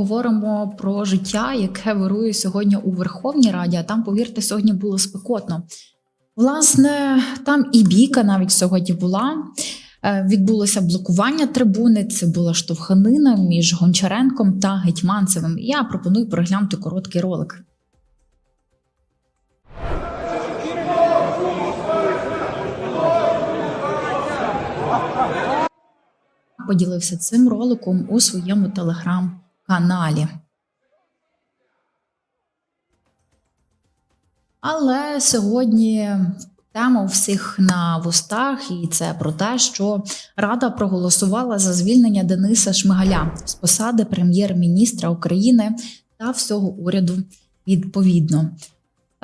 Говоримо про життя, яке вирує сьогодні у Верховній Раді. А там, повірте, сьогодні було спекотно. Власне, там і бійка навіть сьогодні була. Е, Відбулося блокування трибуни. Це була штовханина між Гончаренком та Гетьманцевим. Я пропоную переглянути короткий ролик. Поділився цим роликом у своєму телеграм-каналі. Але сьогодні тема у всіх на вустах, і це про те, що Рада проголосувала за звільнення Дениса Шмигаля з посади прем'єр-міністра України та всього уряду відповідно.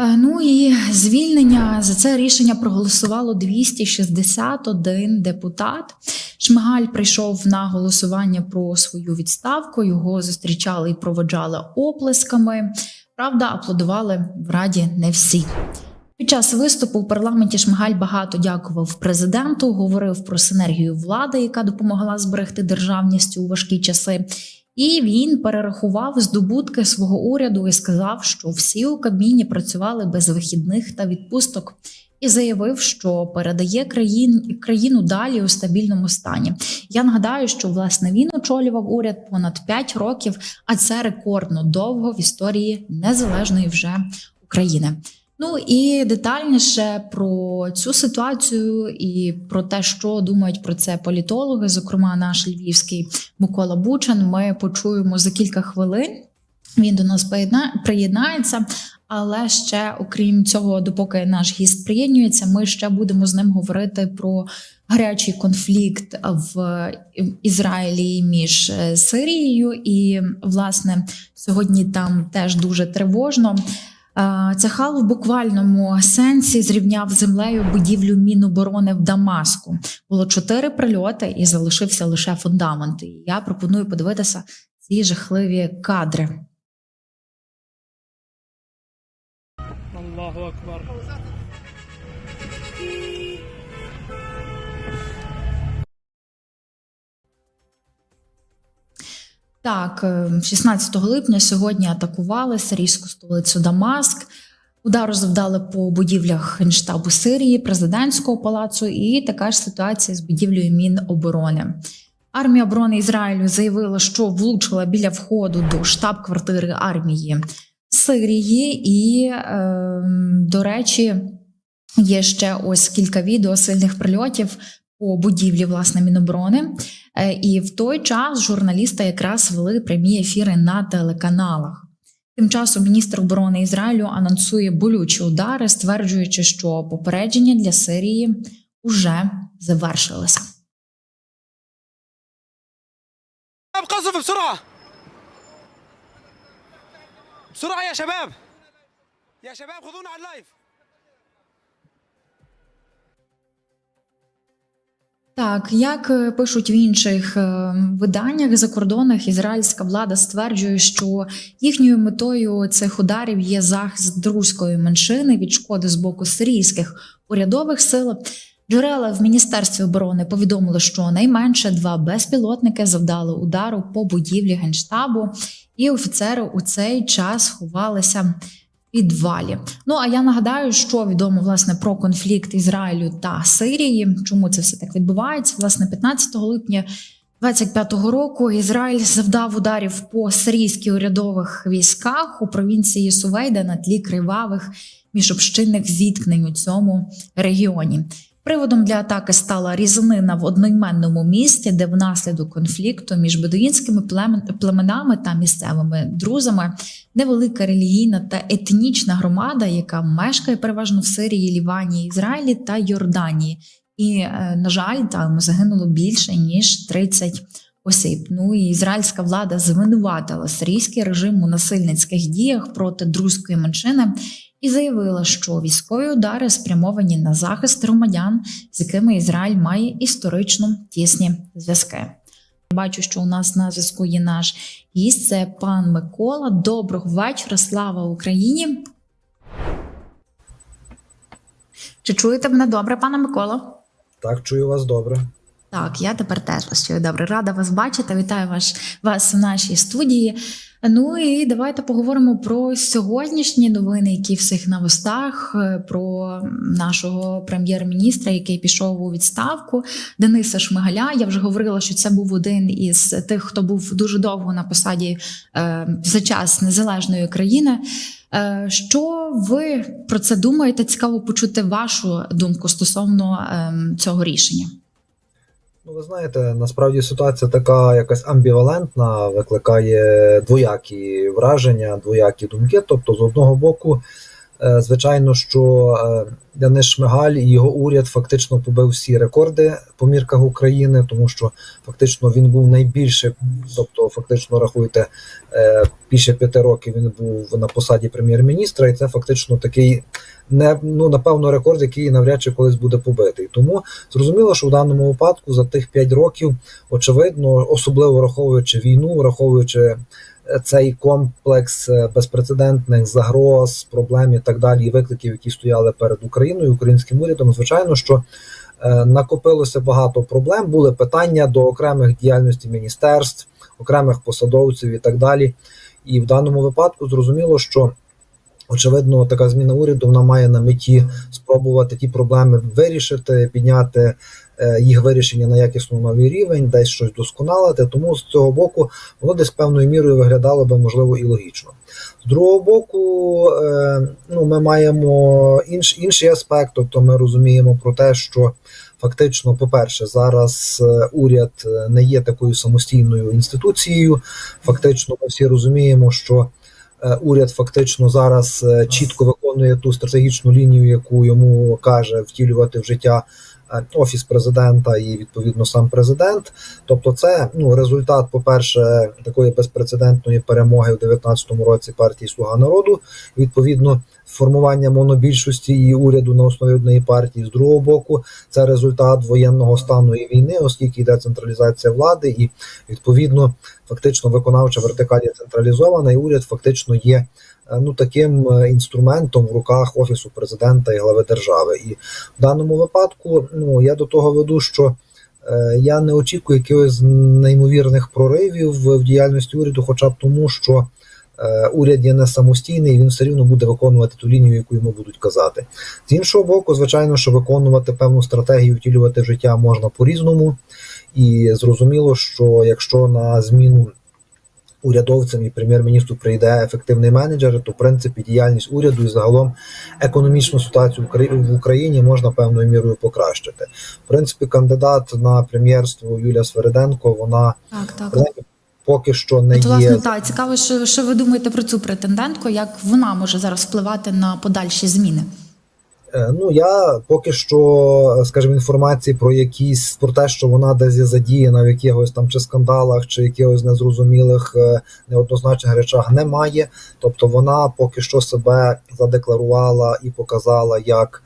Е, Ну і звільнення за це рішення проголосувало 261 депутат. Шмигаль прийшов на голосування про свою відставку. Його зустрічали і проводжали оплесками. Правда, аплодували в раді не всі. Під час виступу в парламенті Шмигаль багато дякував президенту, говорив про синергію влади, яка допомогла зберегти державність у важкі часи. І він перерахував здобутки свого уряду і сказав, що всі у Кабміні працювали без вихідних та відпусток. І заявив, що передає країн, країну далі у стабільному стані. Я нагадаю, що власне він очолював уряд понад 5 років, а це рекордно довго в історії незалежної вже України. Ну і детальніше про цю ситуацію і про те, що думають про це політологи, зокрема наш львівський Микола Бучан. Ми почуємо за кілька хвилин. Він до нас приєдна- приєднається. Але ще, окрім цього, допоки наш гість приєднується, ми ще будемо з ним говорити про гарячий конфлікт в Ізраїлі між е, Сирією. І, власне, сьогодні там теж дуже тривожно. Е, Цахал в буквальному сенсі зрівняв землею будівлю Міноборони в Дамаску. Було чотири прильоти і залишився лише фундамент. Я пропоную подивитися ці жахливі кадри. Так, е, 16 липня сьогодні атакували сирійську столицю Дамаск. Удару завдали по будівлях Генштабу Сирії, президентського палацу, і така ж ситуація з будівлею Міноборони. Армія оборони Ізраїлю заявила, що влучила біля входу до штаб-квартири армії Сирії, і, е, до речі, є ще ось кілька відео сильних прильотів по будівлі власне Міноборони. Е, І в той час журналісти якраз вели прямі ефіри на телеканалах. Тим часом міністр оборони Ізраїлю анонсує болючі удари, стверджуючи, що попередження для Сирії вже завершилися. قصف بسرعة بسرعة يا شباب يا شباب خذونا على اللايف Так, як е, пишуть в інших е, виданнях закордонних, ізраїльська влада стверджує, що їхньою метою цих ударів є захист друзької меншини від шкоди з боку сирійських урядових сил. Джерела в міністерстві оборони повідомили, що найменше два безпілотники завдали удару по будівлі генштабу, і офіцери у цей час ховалися підвалі. Ну а я нагадаю, що відомо власне про конфлікт Ізраїлю та Сирії. Чому це все так відбувається? Власне, 15 липня 25-го року Ізраїль завдав ударів по сирійських урядових військах у провінції Сувейда на тлі кривавих міжобщинних зіткнень у цьому регіоні. Приводом для атаки стала різанина в одноіменному місті, де внаслідок конфлікту між бедуїнськими племенами та місцевими друзами невелика релігійна та етнічна громада, яка мешкає переважно в Сирії, Лівані, Ізраїлі та Йорданії. І, е, на жаль, там загинуло більше ніж 30 осіб. Ну і ізраїльська влада звинуватила сирійський режим у насильницьких діях проти друзької меншини і заявила, що військові удари спрямовані на захист громадян, з якими Ізраїль має історично тісні зв'язки. Бачу, що у нас на зв'язку є наш гість. Це пан Микола. Доброго вечора, слава Україні. Чи чуєте мене добре, пане Микола? Так, чую вас добре. Так, я тепер теж вас чую добре. Рада вас бачити. Вітаю вас, вас в нашій студії. Ну і давайте поговоримо про сьогоднішні новини, які всіх на вустах, е, про нашого прем'єр-міністра, який пішов у відставку, Дениса Шмигаля. Я вже говорила, що це був один із тих, хто був дуже довго на посаді е, за час незалежної країни. Е, Що ви про це думаєте? Цікаво почути вашу думку стосовно ем, цього рішення. Ну, ви знаєте, насправді ситуація така якась амбівалентна, викликає двоякі враження, двоякі думки. Тобто, з одного боку, звичайно, що е, Денис Шмигаль і його уряд фактично побив всі рекорди по мірках України, тому що фактично він був найбільше, тобто, фактично рахуйте, е, більше п'яти років він був на посаді прем'єр-міністра, і це фактично такий не ну напевно рекорд, який навряд чи колись буде побитий. Тому зрозуміло, що в даному випадку за тих 5 років, очевидно, особливо враховуючи війну, враховуючи е, цей комплекс е, безпрецедентних загроз, проблем і так далі, і викликів, які стояли перед Україною, українським урядом, звичайно, що е, накопилося багато проблем. Були питання до окремих діяльності міністерств, окремих посадовців і так далі. І в даному випадку зрозуміло, що очевидно така зміна уряду вона має на меті спробувати ті проблеми вирішити, підняти їх вирішення на якісно новий рівень, десь щось досконалити. Тому з цього боку воно десь певною мірою виглядало би можливо і логічно. З другого боку, е, ну ми маємо інш, інший аспект, тобто ми розуміємо про те, що. Фактично, по-перше, зараз е, уряд е, не є такою самостійною інституцією. Фактично, ми всі розуміємо, що е, уряд фактично зараз е, чітко виконує ту стратегічну лінію, яку йому каже втілювати в життя е, офіс президента і відповідно сам президент. Тобто, це ну результат, по-перше, такої безпрецедентної перемоги в 2019 році партії Слуга народу. Відповідно, формування монобільшості і уряду на основі однієї партії. З другого боку, це результат воєнного стану і війни, оскільки йде централізація влади, і відповідно фактично виконавча вертикаль є централізована, і уряд фактично є. Е, Ну, таким е, інструментом в руках офісу президента і глави держави, і в даному випадку, ну я до того веду, що е, я не очікую якихось неймовірних проривів в діяльності уряду, хоча б тому, що уряд є не самостійний, він все рівно буде виконувати ту лінію, яку йому будуть казати. З іншого боку, звичайно, що виконувати певну стратегію, втілювати життя можна по-різному, і зрозуміло, що якщо на зміну урядовцям і прем'єр-міністру прийде ефективний менеджер, то в принципі діяльність уряду і загалом економічну ситуацію в Україні можна певною мірою покращити. В принципі, кандидат на прем'єрство Юлія Свериденко, вона Так, так. поки що не От, є власне, так, цікаво, що, що ви думаєте про цю претендентку, як вона може зараз впливати на подальші зміни? Е, Ну я поки що, скажімо, інформації про якісь про те, що вона десь задіяна в якихось там чи скандалах, чи якихось незрозумілих е, неоднозначних речах немає. Тобто вона поки що себе задекларувала і показала як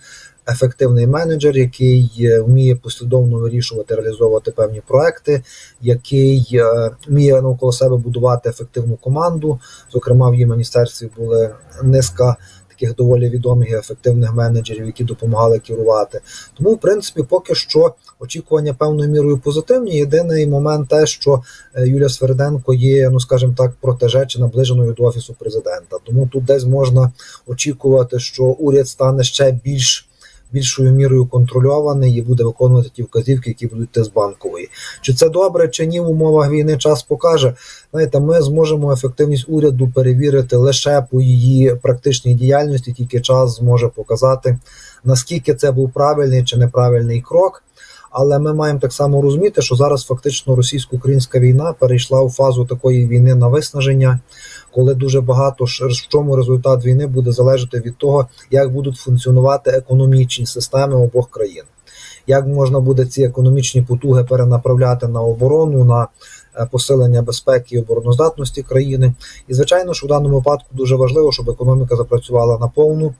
ефективний менеджер, який е, вміє послідовно вирішувати, реалізовувати певні проекти, який вміє навколо себе будувати ефективну команду. Зокрема, в її міністерстві були низка таких доволі відомих і ефективних менеджерів, які допомагали керувати. Тому, в принципі, поки що очікування певною мірою позитивні. Єдиний момент те, що е, Юлія Свериденко є, ну скажімо так, протеже чи наближеною до офісу президента. Тому тут десь можна очікувати, що уряд стане ще більш. Більшою мірою контрольований і буде виконувати ті вказівки, які будуть йти з банкової. Чи це добре, чи ні в умовах війни час покаже. Знаєте, ми зможемо ефективність уряду перевірити лише по її практичній діяльності, тільки час зможе показати, наскільки це був правильний чи неправильний крок. Але ми маємо так само розуміти, що зараз фактично російсько-українська війна перейшла у фазу такої війни на виснаження, коли дуже багато в чому результат війни буде залежати від того, як будуть функціонувати економічні системи обох країн. Як можна буде ці економічні потуги перенаправляти на оборону, на е, посилення безпеки і обороноздатності країни? І звичайно, що в даному випадку дуже важливо, щоб економіка запрацювала на повну.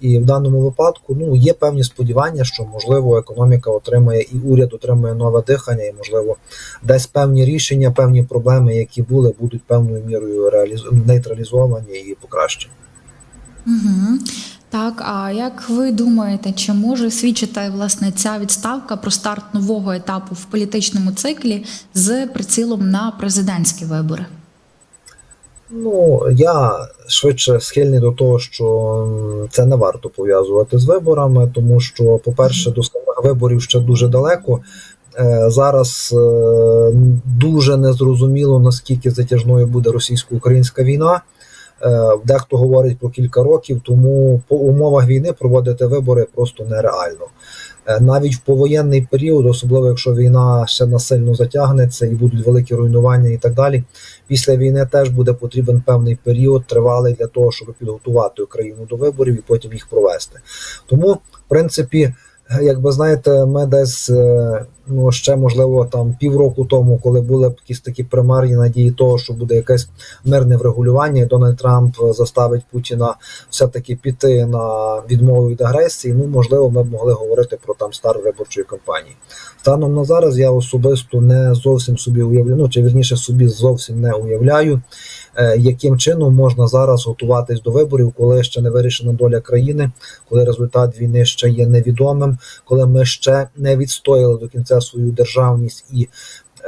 І в даному випадку ну є певні сподівання, що можливо економіка отримає і уряд отримає нове дихання, і можливо десь певні рішення, певні проблеми, які були, будуть певною мірою реаліз... нейтралізовані і покращені. Угу. Так, а як ви думаєте, чи може свідчити власне ця відставка про старт нового етапу в політичному циклі з прицілом на президентські вибори? Ну, я швидше схильний до того, що це не варто пов'язувати з виборами, тому що, по-перше, до самих виборів ще дуже далеко. Е, Зараз е, дуже незрозуміло, наскільки затяжною буде російсько-українська війна. Е, Дехто говорить про кілька років, тому по умовах війни проводити вибори просто нереально. Е, Навіть в повоєнний період, особливо якщо війна ще насильно затягнеться і будуть великі руйнування і так далі. Після війни теж буде потрібен певний період тривалий для того, щоб підготувати Україну до виборів і потім їх провести. Тому, в принципі, е, якби знаєте, ми десь е, ну ще можливо там півроку тому, коли були б якісь такі примарні надії того, що буде якесь мирне врегулювання, і Дональд Трамп заставить Путіна все-таки піти на відмову від агресії. Ну можливо, ми б могли говорити про там старт виборчої кампанії. Станом на зараз я особисто не зовсім собі уявляю, ну чи вірніше собі зовсім не уявляю, е, яким чином можна зараз готуватись до виборів, коли ще не вирішена доля країни, коли результат війни ще є невідомим, коли ми ще не відстояли до кінця свою державність і.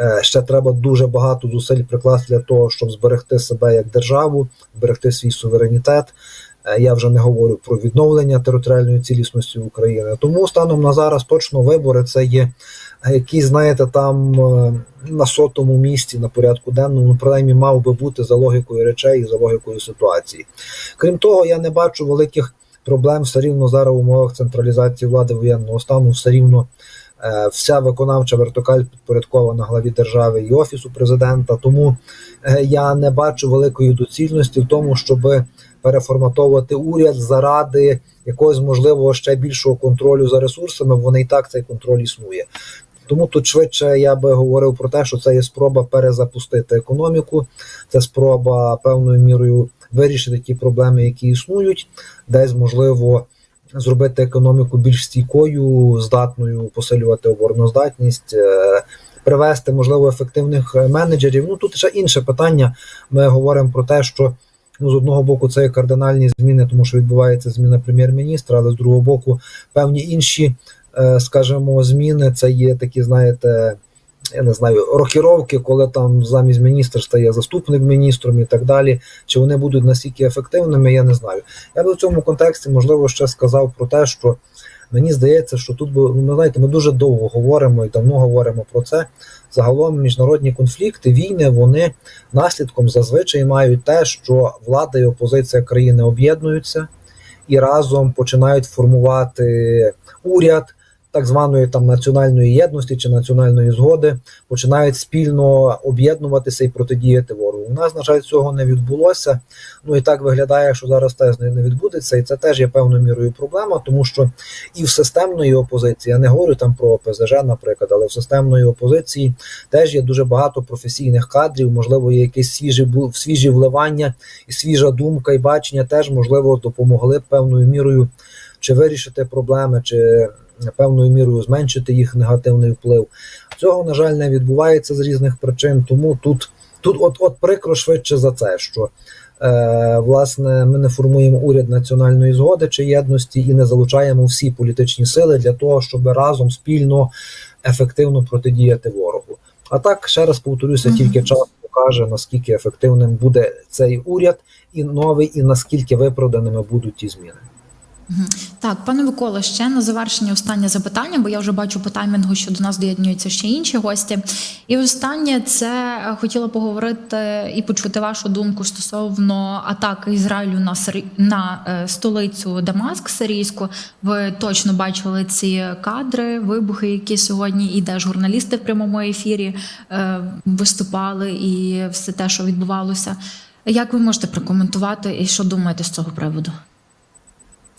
е, Ще треба дуже багато зусиль прикласти для того, щоб зберегти себе як державу, зберегти свій суверенітет. Е, Я вже не говорю про відновлення територіальної цілісності України. Тому станом на зараз точно вибори це є який, знаєте, там е, на сотому місці на порядку денному, ну, принаймні, мав би бути за логікою речей і за логікою ситуації. Крім того, я не бачу великих проблем все рівно зараз в умовах централізації влади воєнного стану, все рівно. Е, Вся виконавча вертикаль підпорядкована главі держави і офісу президента. Тому е, я не бачу великої доцільності в тому, щоб переформатовувати уряд заради якогось можливого ще більшого контролю за ресурсами. Вони і так цей контроль існує. Тому тут швидше я би говорив про те, що це є спроба перезапустити економіку, це спроба певною мірою вирішити ті проблеми, які існують, десь можливо зробити економіку більш стійкою, здатною посилювати обороноздатність. е, Привести можливо ефективних менеджерів. Ну тут ще інше питання. Ми говоримо про те, що ну з одного боку це є кардинальні зміни, тому що відбувається зміна прем'єр-міністра, але з другого боку, певні інші е, скажімо, зміни це є такі, знаєте, я не знаю, рокіровки, коли там замість міністра стає заступник міністром і так далі. Чи вони будуть настільки ефективними, я не знаю. Я би в цьому контексті, можливо, ще сказав про те, що мені здається, що тут ну, знаєте, ми дуже довго говоримо і давно говоримо про це. Загалом міжнародні конфлікти, війни, вони наслідком зазвичай мають те, що влада і опозиція країни об'єднуються і разом починають формувати уряд так званої там національної єдності чи національної згоди, починають спільно об'єднуватися і протидіяти ворогу. У нас, на жаль, цього не відбулося. Ну і так виглядає, що зараз теж не відбудеться, і це теж є певною мірою проблема, тому що і в системної опозиції, я не говорю там про ОПЗЖ, наприклад, але в системної опозиції теж є дуже багато професійних кадрів, можливо, є якісь свіжі свіжі вливання і свіжа думка і бачення теж можливо допомогли певною мірою чи вирішити проблеми, чи певною мірою зменшити їх негативний вплив. Цього, на жаль, не відбувається з різних причин. Тому тут, тут от, от прикро швидше за це, що е, власне ми не формуємо уряд національної згоди чи єдності і не залучаємо всі політичні сили для того, щоб разом спільно ефективно протидіяти ворогу. А так ще раз повторюся, тільки час покаже наскільки ефективним буде цей уряд і новий, і наскільки виправданими будуть ті зміни. Так, пане Микола, ще на завершення останнє запитання, бо я вже бачу по таймінгу, що до нас доєднуються ще інші гості. І останнє це е, хотіла поговорити і почути вашу думку стосовно атаки Ізраїлю на Сирі... на е, столицю Дамаск сирійську. Ви точно бачили ці кадри, вибухи, які сьогодні і де журналісти в прямому ефірі е, виступали, і все те, що відбувалося. Як ви можете прокоментувати і що думаєте з цього приводу?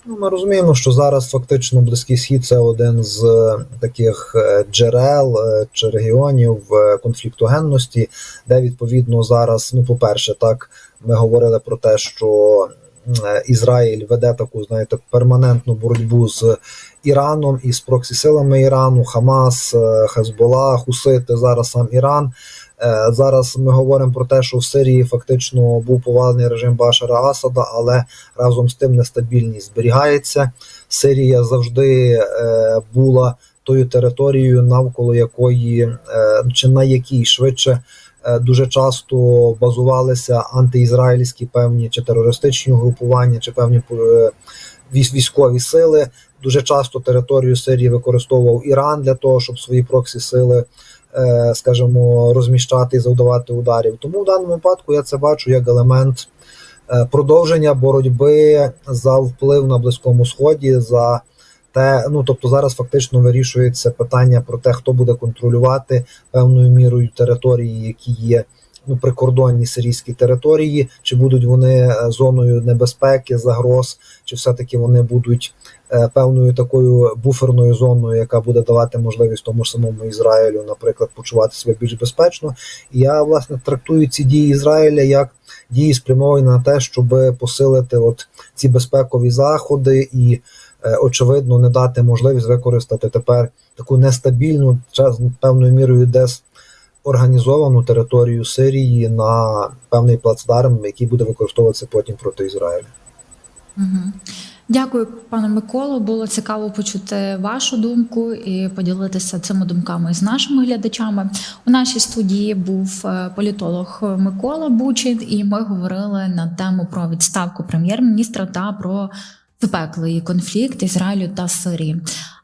Ну, ми розуміємо, що зараз фактично Близький Схід це один з е, таких е, джерел е, чи регіонів е, конфліктогенності, де відповідно зараз, ну, по-перше, так ми говорили про те, що Ізраїль веде таку, знаєте, перманентну боротьбу з Іраном і з проксі-силами Ірану, Хамас, Хезбола, Хусити, зараз сам Іран. Е, Зараз ми говоримо про те, що в Сирії фактично був повалений режим Башара Асада, але разом з тим нестабільність зберігається. Сирія завжди е, була тою територією, навколо якої е, чи на якій швидше дуже часто базувалися антиізраїльські певні чи терористичні угрупування, чи певні військові сили. Дуже часто територію Сирії використовував Іран для того, щоб свої проксі сили, скажімо, розміщати і завдавати ударів. Тому в даному випадку я це бачу як елемент е, продовження боротьби за вплив на Близькому Сході. за те, ну тобто зараз фактично вирішується питання про те, хто буде контролювати певною мірою території, які є ну прикордонні сирійські території, чи будуть вони е, зоною небезпеки, загроз, чи все-таки вони будуть е, певною такою буферною зоною, яка буде давати можливість тому ж самому Ізраїлю, наприклад, почувати себе більш безпечно. І я власне трактую ці дії Ізраїля як дії спрямовані на те, щоб посилити от ці безпекові заходи і е, очевидно не дати можливість використати тепер таку нестабільну, певною мірою десь організовану територію Сирії на певний плацдарм, який буде використовуватися потім проти Ізраїля. Угу. Дякую, пане Миколо. Було цікаво почути вашу думку і поділитися цими думками з нашими глядачами. У нашій студії був е, політолог Микола Бучин, і ми говорили на тему про відставку прем'єр-міністра та про запеклий конфлікт Ізраїлю та Сирії.